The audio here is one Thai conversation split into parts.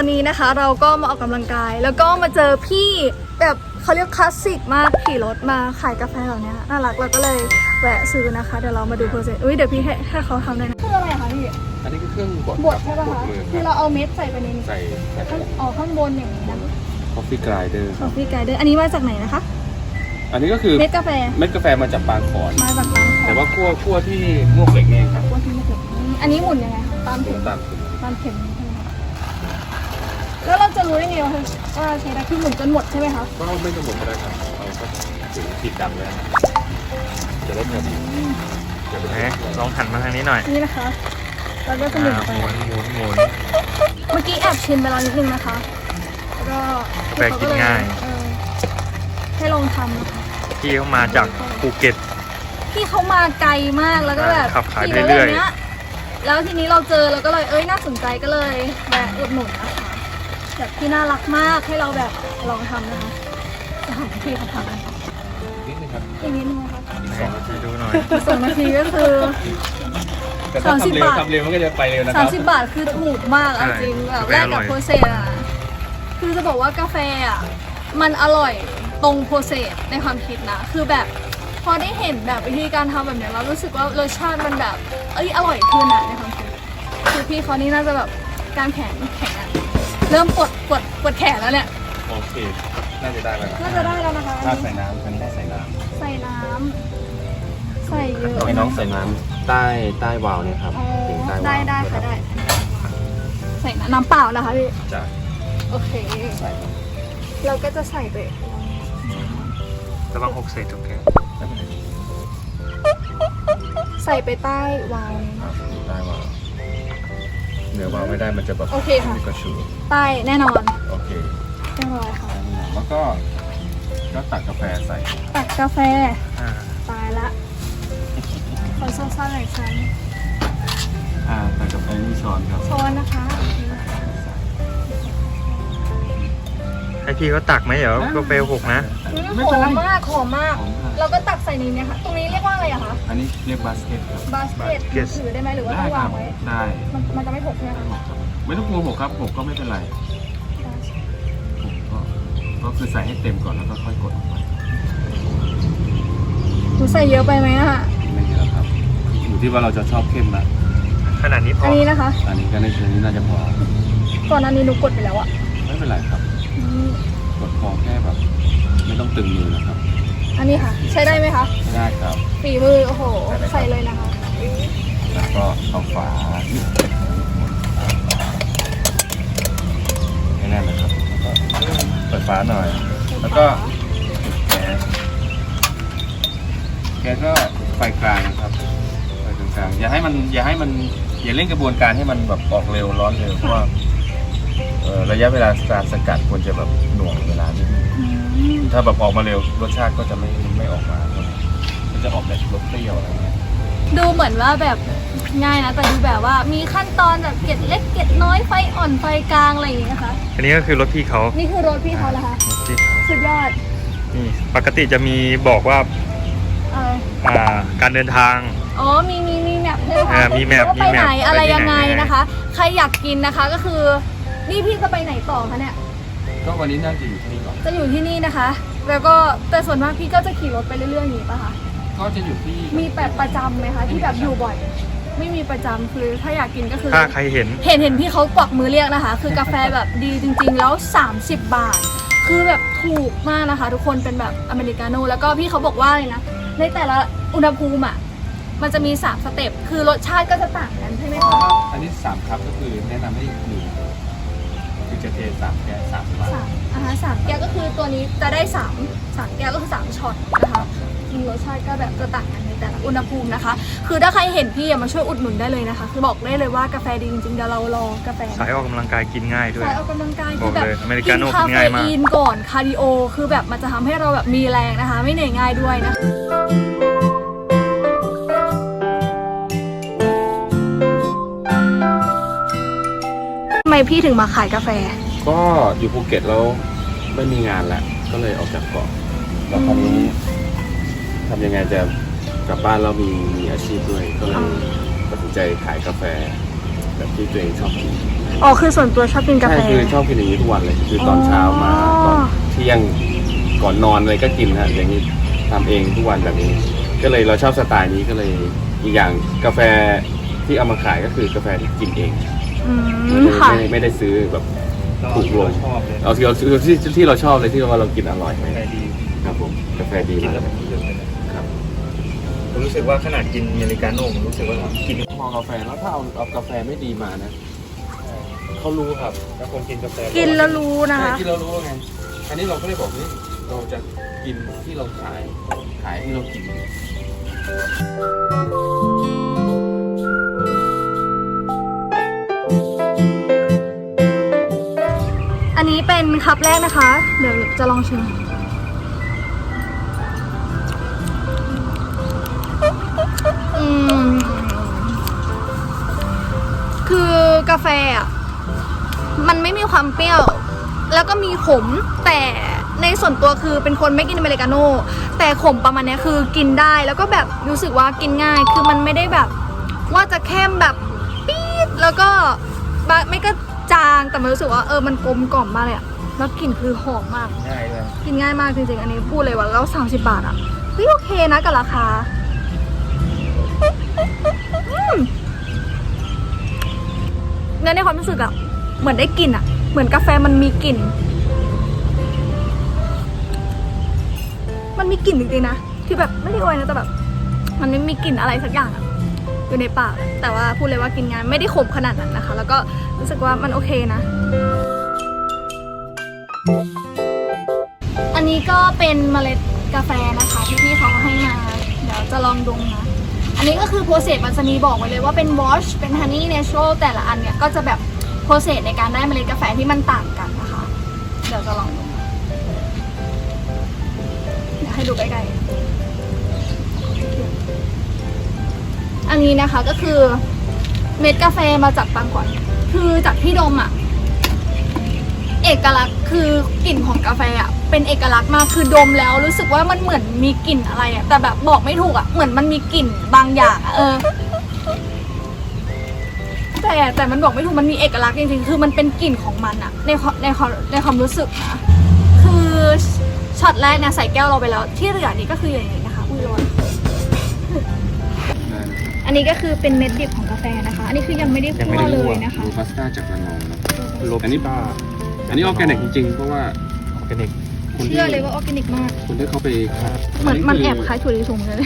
อนนี้นะคะ เราก็มาออกกำลังกาย แล้วก็มาเจอพี่แบบเขาเรียกคลาสสิกมากขี่รถมาขายกาแฟเหล่านี้น่ารักเราก็เลยแวะซื้อนะคะ เดี๋ยวเรามาดูโปรเซสอุ้ยเดี๋ยวพี่ให้ให้เขาทำได้นะคืออะไรคะพี่ อันนี้คือเครื่องบดบดใช่ป่ะคะมือคือเราเอาเม็ดใส่ไปในนี้ใส่ใส่ข้างอ๋อข้างบนอย่างนี้นะคอฟฟี่กรายเดอร์คอฟฟี่ไกด์เดอร์อันนี้มาจากไหนนะคะ อันนี้ก็คือเม็ดกาแฟเม็ดกาแฟมาจากปางขอนมาจากบางขอแต่ว่าคั่วคั่วที่งวกเหล็กนี่เองครับว่าที่ไม่ถึงอันนี้หมุนยังไงคะตามตรเข็งมตามคุณตามเข็มใช่ไหมคะ แล้วเราจะรู้ได้ไงว่าว่าใช้ได้คือหมุนจนหมดใช่ไหมคะก็ไม่ต้องหมดก็ได้ครับเอาก็ถึงขีดดำเลยนะจะลดเงินจะไปไหนลองหันมาทางนี้หน่อยนี่นะคะเราก็จะหมุนอ่าไปหมุนหมุนหมุน เมื่อกี้แอบชิมไปแล้วนิดนึงนะคะแล้วก็แปลกกินง่าย เออให้ลองทำนะคะ พี่เขามาจากภูเก็ต พี่เขามาไกลมากแล้วก็แบบขับขายขี่เรื่อยๆแบบนี้แล้วทีนี้เราเจอเราก็เลยเอ้ยน่าสนใจก็เลยแวะอุดหนุนนะคะ แบบที่น่ารักมากให้เราแบบลองทำนะคะจะหันพี่เขาทำนะคะนิดนึงครับอีกนิดนึงนะคะอีกไหนสองนาทีดูหน่อยสองนาทีก็คือ แต่ถ้าสามสิบทำเร็วบาททำเร็วมันก็จะไปเร็วนะคสามรับสิบบาทคือถูกมากเอาจริงแบบแลกกับโปรเซสอะคือจะบอกว่ากาแฟอะมันอร่อยตรงโปรเซสในความคิดนะ คือแบบพอได้เห็นแบบวิธีการทำแบบเนี้ยเรารู้สึกว่ารสชาติมันแบบเอ้ยอร่อยขึ้นอะในความคิดคือพี่เขานี่น่าจะแบบกล้ารแขนแข็งอะ เริ่มปวดปวดปวดแขนแล้วเนี่ย โอเค น่าจะได้แล้วนะน่าจะได้แล้วนะคะถ้าใส่น้ำฉันได้ใส่น้ใส่น้ำใส่เยอะำให้น้องใส่น้ำใต้ใต้วาล์วเนี่ยครับอ๋อถึงใต้วาล์วได้ได้ค่ะได้ ใส่น้ำเปล่านะคะพี่ จ้ะโอเค เราก็จะใส่ไป ระวังหกเศษถูกแกใส่ไปใต้วาล์วนี้ครับใต้วาล์ว เหนือวาล์วไม่ได้มันจะแบบโอเคค่ะ มีกระชูใต้แน่นอนโอเคเรียบร้อยค่ะ แล้วก็ก็ตักกาแฟใส่ตักกาแฟ อ่าตายละขอสั้นๆหน่อยค่ะอ่าตักกาแฟนี่ช้อนครับช้อนนะคะให้พี่เขาตักไหมเดี๋ยวกาแฟหกนะอุ๊ยไม่หเป็นอไรมมากหอมมาก ของเรา ก็ตักใส่นี้เนี่ยค่ะ ตรงนี้เรียกว่าอะไรอะคะอันนี้เรียกบาสเกตครับ บาสเกต basket ถือได้ไหมหรือว่าได้ต้องครัวางบไว้ ได้มันมันจะไม่หกใช่ไหมคะไม่ต้องกลัวหกครับหกก็ไม่เป็นไรหกก็ก็คือใส่ให้เต็มก่อนแล้วก็ค่อยกดออกไปหนูใส่เยอะไปไหมอะไม่เยอะครับ อยู่ที่ว่าเราจะชอบเข้มนะขนาดนี้พอัอนนี้นะคะ อันนี้ก็ในช่วงนี้น่าจะพอ ก่อนอันนี้หนูกดไปแล้วอะไม่เป็นไรครับ อืมกดพอแค่แบบ ไม่ต้องตึงมือนะครับ อันนี้ค่ะ ใช้ได้ไหมคะไม่ได้ครับ ฝีมือ โอ้โห ใส่เลยนะคะ แล้วก็เอาฝาให้แน่นนะครับแล้วก็เปิดฝาหน่อย แล้วก็ปิดแก๊สแก๊สก็ไฟกลางนะครับไฟกลางๆอย่าให้มันอย่าให้มันอย่าเร่งกระบวนการให้มันแบบออกเร็วร้อนเร็วเพราะว่าเอ่อระยะเวลาการสกัดควรจะแบบหน่วงเวลานิดนึงอืม ถ้าแบบออกมาเร็วรสชาติก็จะไม่ไม่ออกมาครับมันจะออกแบบรสเปรี้ยวอะไรเงี้ยดูเหมือนว่าแบบง่ายนะ แต่ดูแบบว่ามีขั้นตอนแบบเกล็ดเล็กเกล็ดน้อยไฟอ่อนไฟกลางอะไรอย่างเงี้ยนะคะ อันนี้ก็คือรถพี่เขานี่คือรถพี่เขาแล้วค่ะรถพี่เขาสุดยอดนี่ปกติจะมีบอกว่าเอออ่าการเดินทาง อ๋อ มีมีมีแมพด้วยนะเอคะอมีแมพว่าไปมีแมพไหนอะไรไปที่ยังไงไหน นะคะ ใครอยากกินนะคะก็คือ นี่พี่จะไปไหนต่อคะเนี่ย ก็วันนี้น่าจะอยู่ที่นี่ก่อน จะอยู่ที่นี่นะคะ แล้วก็แต่ส่วนมากพี่ก็จะขี่รถไปเรื่อยๆอย่างนี้ป่ะคะ ก็จะอยู่ที่มีแบบประจำไหมคะที่แบบอยู่บ่อย ไม่มีประจำคือถ้าอยากกินก็คือ ถ้าใครเห็น เห็นเห็นพี่เขากวักมือเรียกนะคะ คือกาแฟแบบดีจริง ๆ แล้ว 30 บาท คือแบบถูกมากนะคะ ทุกคนเป็นแบบอเมริกาโน่แล้วก็พี่เขาบอกว่าเลยนะในแต่ละอุณหภูมิอะมันจะมี 3 สเต็ปคือรสชาติก็จะต่างกันใช่ไหมอ๋อคะอันนี้สามครับก็คือแนะนำให้ดื่มคือ จะเทสามแก้วสามบาทสามอ่าฮะสามแก้วก็คือตัวนี้จะได้3 3แก้วก็คือ3ช็อตนะคะอืมรสชาติก็แบบจะต่างกันในแต่ละอุณหภูมินะคะ คือถ้าใครเห็นพี่อะมาช่วยอุดหนุนได้เลยนะคะ คือบอกได้เลยว่ากาแฟดีจริงๆเดี๋ยวเรารอกาแฟสายออกกำลังกายกินง่ายด้วยสายออกกำลังกายบคืออกแบบเลยอเมริกิกาโน่คากินเฟง่ายมากอีนก่อนคาร์ดิโอ คือแบบมันจะทำให้เราแบบมีแรงนะคะ ไม่เหนื่อยง่ายด้วยนะทำ พี่ถึงมาขายกาแฟ ก็อยู่ภูเก็ตแล้วไม่มีงานแล้วก็เลยออกจากเกาะแล้วคราวนี้ทำยังไงจะกลับบ้านแล้วมีมีอาชีพด้วยก็เลยอ๋อตัดสินใจขายกาแฟ แบบที่ตัวเองชอบกินอ๋อคือส่วนตัวชอบกินกาแฟ ใช่คือชอบกินอย่างนี้ทุกวันเลยคือตอนอ๋อเช้ามาตอนเที่ยงก่อนนอนอะไรก็กินฮะอย่างนี้ทำเองทุกวันแบบนี้ ก็เลยเราชอบสไตล์นี้ก็เลยอีกอย่างกาแฟที่เอามาขายก็คือกาแฟที่กินเอง อืไม่มได้ค่ะ ไม่ได้ไม่ได้ซื้อแบบถูกลงชอบเลยเอาที่เราที่ที่เราชอบเลยที่ว่าเรากินอร่อยกาแฟดีครับผมกาแฟดีกินมากแล้วมันเยอะเลยนะครับผมรู้สึกว่าขนาดกินอเมริกาโน่ผมรู้สึกว่ากินมองกาแฟแล้วถ้าเอาเอากาแฟไม่ดีมานะเขารู้ครับแล้วคนกินกาแฟกินแล้วรู้นะคะที่เรารู้ว่าไงอันนี้เราก็เลยบอกนี่เราจะกินที่เราขายขายที่เรากิน คัพแรกนะคะ เดี๋ยวจะลองชิมคือกาแฟอะ มันไม่มีความเปรี้ยว แล้วก็มีขมแต่ในส่วนตัวคือเป็นคนไม่กินอเมริกาโน่แต่ขมประมาณนี้คือกินได้แล้วก็แบบรู้สึกว่ากินง่าย คือมันไม่ได้แบบ ว่าจะเข้มแบบปี๊ดแล้วก็ไม่ก็จางแต่มันรู้สึกว่าเออมันกลมกล่อมมากเลยอะ แล้วกลิ่นคือหอมมาก ง่ายเลยกินง่ายมากจริงๆ อันนี้พูดเลยว่าแล้ว 30 บาทอะเฮ้ยโอเคนะกับราคาอืมเนี่ยในความรู้สึกอะเหมือนได้กลิ่นอะเหมือนกาแฟมันมีกลิ่น มันมีกลิ่นจริงๆนะที่แบบไม่ได้อวยนะแต่แบบ มันไม่มีกลิ่นอะไรสักอย่างอะอยู่ในปากอะแต่ว่าพูดเลยว่ากินงานไม่ได้ขมขนาดนั้นนะคะ แล้วก็รู้สึกว่ามันโอเคนะ อันนี้ก็เป็นเมล็ดกาแฟนะคะที่พี่เขาให้มาเดี๋ยวจะลองดมนะ อันนี้ก็คือโปรเซสมันจะมีบอกไว้เลยว่าเป็นวอชเป็นฮันนี่เนเชอรัลแต่ละอันเนี่ยก็จะแบบโปรเซสในการได้เมล็ดกาแฟที่มันต่างกันนะคะ เดี๋ยวจะลองดูเดี๋ยวให้ดูใกล้ๆอันนี้นะคะก็คือเม็ดกาแฟมาจากปังก่อนคือจากที่ดมอะ อกลักษณ์คือกลิ่นของกาแฟอะเป็นเอกลักษณ์มากคือดมแล้วรู้สึกว่ามันเหมือนมีกลิ่นอะไรอะแต่แบบบอกไม่ถูกอะเหมือนมันมีกลิ่นบางอย่างอะเออ แต่แต่มันบอกไม่ถูกมันมีเอกลักษณ์จริงๆคือมันเป็นกลิ่นของมันอะในความในความในความรู้สึกนะคือช็อตแรกเนี่ยใส่แก้วเราไปแล้ว ที่เหลือนี่ก็คืออย่างนี้นะคะอุ้ยร้อนอันนี้ก็คือเป็นเม็ดดิบของกาแฟนะคะ อันนี้คือยังไม่ได้คั่วเลยนะคะรูบัสต้าจากระนองนะโรอันนี้ปลา อันนี้ออร์แกนิกจริงๆ เพราะว่าออร์แกนิกคนที่เชื่อเลยว่าออร์แกนิกมาก คนที่เขาไปเหมือนมันแอบคล้ายถั่วลิสงเลย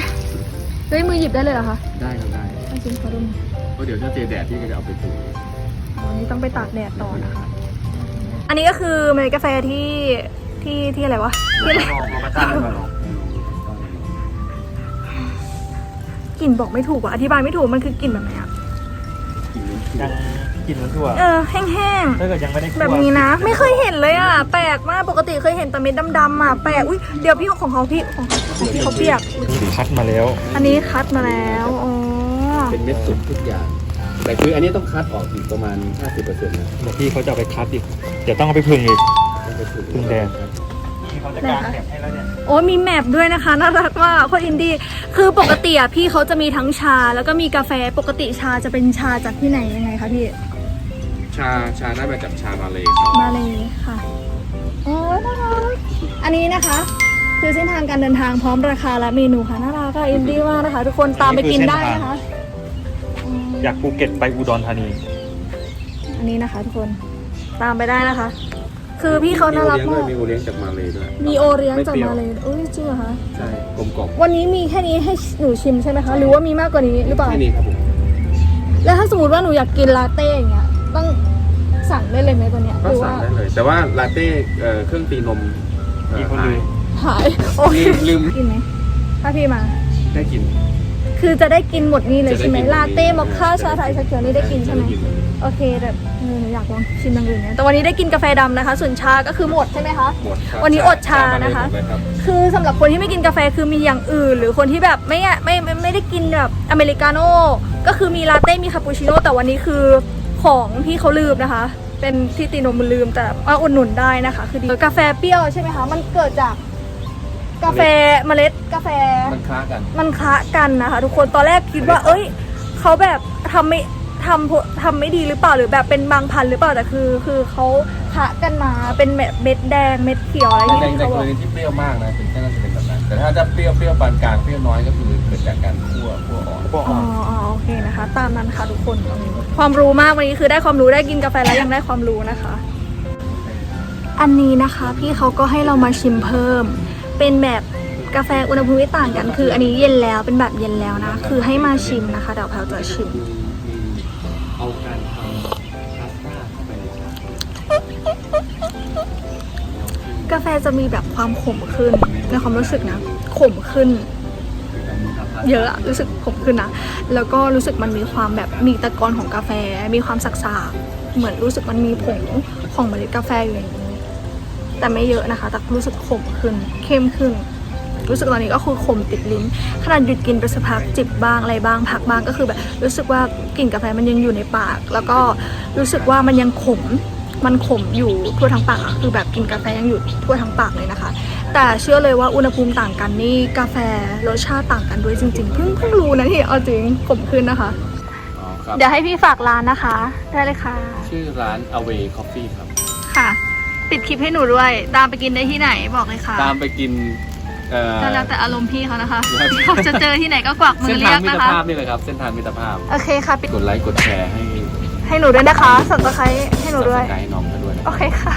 เฮ้ยมือหยิบได้เลยเหรอคะได้ครับได้เอาจริงขอดมเพราะเดี๋ยวถ้าเจอแดดที่ก็จะเอาไปปลูกอ๋ออันนี้ต้องไปตากแดดต่อนะคะ อันนี้ก็คือเมล็ดกาแฟที่ที่ที่อะไรวะที่อะไรลองมาตั้งมาลองกลิ่นบอกไม่ถูกว่ะอธิบายไม่ถูกมันคือกลิ่นแบบไหนอะยัง กินมันทั่วเออแห้งถ้าเกิดยังไม่ได้คั่วๆแบบนี้นะ ไม่เคยเห็นเลยอะ แปลกมาก ปกติเคยเห็นแต่เม็ดดำๆอะ แปลก อุ้ยเดี๋ยวพี่ของเขาพี่ของเขาของพี่เขาเปียกนี่คัดมาแล้ว อันนี้คัดมาแล้ว อ๋อ เป็นเม็ดสุดทุกอย่าง แต่คืออันนี้ต้องคัดออกอีกประมาณ 50%นะเดี๋ยวพี่เขาจะเอาไปคัดอีก เดี๋ยวต้องเอาไปพึ่งอีกต้องไปปลูกพึ่งแดงครับพี่เขาจะกางแถบให้แล้วเนี่ยโอ้ยมีแมปด้วยนะคะ น่ารักมากโคนอินดี้คือปกติอะพี่เขาจะมีทั้งชาแล้วก็มีกาแฟปกติชาจะเป็นชาจากที่ไหนยังไงคะพี่ ชาชาได้มาจากชามาเลยครับมาเลยค่ะโอ้น่ารักอันนี้นะคะ คือเส้นทางการเดินทางพร้อมราคาและเมนูค่ะน่ารักค่ะอินดี้มากนะคะ ทุกคนตามไปกินได้นะคะอืมจากภูเก็ตไปอุดรธานี อันนี้นะคะ ทุกคนตามไปได้นะคะ คือพี่เขาน่ารักมากมีโอเลี้ยงจากมาเลยด้วยมีโอเลี้ยงจากมาเลยเอ้ยจริงเหรอคะใช่กลมกล่อมวันนี้มีแค่นี้ให้หนูชิมใช่ไหมคะ หรือว่ามีมากกว่านี้หรือเปล่า แค่นี้ครับผม แล้วถ้าสมมติว่าหนูอยากกินลาเต้อย่างเงี้ย ต้องสั่งได้เลยไหมตัวเนี้ยหก็รือสั่ว่างได้เลย แต่ว่าลาเต้เอ่อเครื่องตีนมเอ่อมีคนลืมหายโอเคลืมลืมกินไหมถ้าพี่มา ได้กิน คือจะได้กินหมดนี่เลยใช่ไหมจะได้กินหมดนี่ ลาเต้มอคค่าชาไทยชาเขียวนี่ได้กินใช่ไหมด้กินโอเคแต่เออหนูอยากลองชิมอย่างอื่นเนี่ยแต่วันนี้ได้กินกาแฟดำนะคะ ส่วนชาก็คือหมดใช่ไหมคะ หมดครับวันนี้อดชานะคะ หมดเลยรับคือสำหรับคนที่ไม่กินกาแฟคือมีอย่างอื่น หรือคนที่แบบไม่อะไม่ไม่ไม่ได้กินแบบอเมริกาโน่ก็คือมีลาเต้มีคาปูชิโน่แต่วันนี้คือ ของพี่เขาลืมนะคะ เป็นที่ตีนมมันลืมแต่ว่าอุดหนุนได้นะคะ คือดีกาแฟเปรี้ยวใช่ไหมคะ มันเกิดจากกาแฟเมล็ดกาแฟมันคล้ากัน มันคละกันนะคะ ทุกคนตอนแรกคิดว่า เอ้ยเขาแบบทำไม่ททำพวทำไม่ดีหรือเปล่าหรือแบบเป็นบางพันธุ์หรือเปล่าแต่คือ คือเขาคะ กันมาเป็นแบบเม็ดแดงเม็ดเขียวอะไรในที่ในเขากบอรกณีที่เปรี้ยวมากนะเป็นแค่น่าจะเป็นแบบนั้นแต่ถ้าจะเปรี้ยวเปรี้ยวปานกลางเปรี้ยวน้อยก็คือเกิดจากการคั่วคั่วอ่อนพวกอ๋ออ๋อโอเคนะคะ ตามนั้นค่ะทุกคน ความรู้มากวันนี้คือได้ความรู้ได้กินกาแฟแล้วยังได้ความรู้นะคะ อันนี้นะคะพี่เขาก็ให้เรามาชิมเพิ่ม เป็นแบบกาแฟอุณหภูมิที่ต่างกัน คือ อันนี้เย็นแล้วเป็นแบบเย็นแล้วนะ คือให้มาชิมนะคะเดี๋ยวแพลวจะชิม เอาก กาแฟจะมีแบบความขมขึ้นในความรู้สึกนะ ขมขึ้น เยอะอะรู้สึกขมขึ้นนะ แล้วก็รู้สึกมันมีความแบบมีตะกอนของกาแฟ มีความสักๆเหมือนรู้สึกมันมีผงของเมล็ดกาแฟอยู่ในนี้ แต่ไม่เยอะนะคะ แต่รู้สึกขมขึ้น เข้มขึ้น รู้สึกตอนนี้ก็คือขมติดลิ้น ขนาดหยุดกินไปสักพักจิบบ้างอะไรบ้างพักบ้างก็คือแบบรู้สึกว่ากลิ่นกาแฟมันยังอยู่ในปาก แล้วก็รู้สึกว่ามันยังขม มันขมอยู่ทั่วทั้งปากอะคือแบบกลินกาแฟยังอยู่ทั่วทั้งปากเลยนะคะ แต่เชื่อเลยว่าอุณหภูมิต่างกันนี่กาแฟรสชาติต่างกันด้วยจริงๆเพิ่งเพิ่งรู้นะที่เอาจริงขมขึ้นนะคะ อ๋อครับ เดี๋ยวให้พี่ฝากร้านนะคะ ได้เลยค่ะ ชื่อร้าน Away Coffee ครับ ค่ะปิดคลิปให้หนูด้วย ตามไปกินได้ที่ไหนบอกเลยค่ะตามไปกินเอ่อ ก็แล้วแต่อารมณ์พี่เขานะคะครับ เขาจะเจอที่ไหนก็กวักมืเส้อนเรีทายงกมิตนะรคะ ภาพนี่เลยครับ เส้นทางมิตรภาพ โอเคค่ะปิด กดไลค์กดแชร์ให้ ให้หนูด้วยนะคะสับสไครให้หนูด้วยไกด์น้องเขาด้วยนะ โอเคค่ะ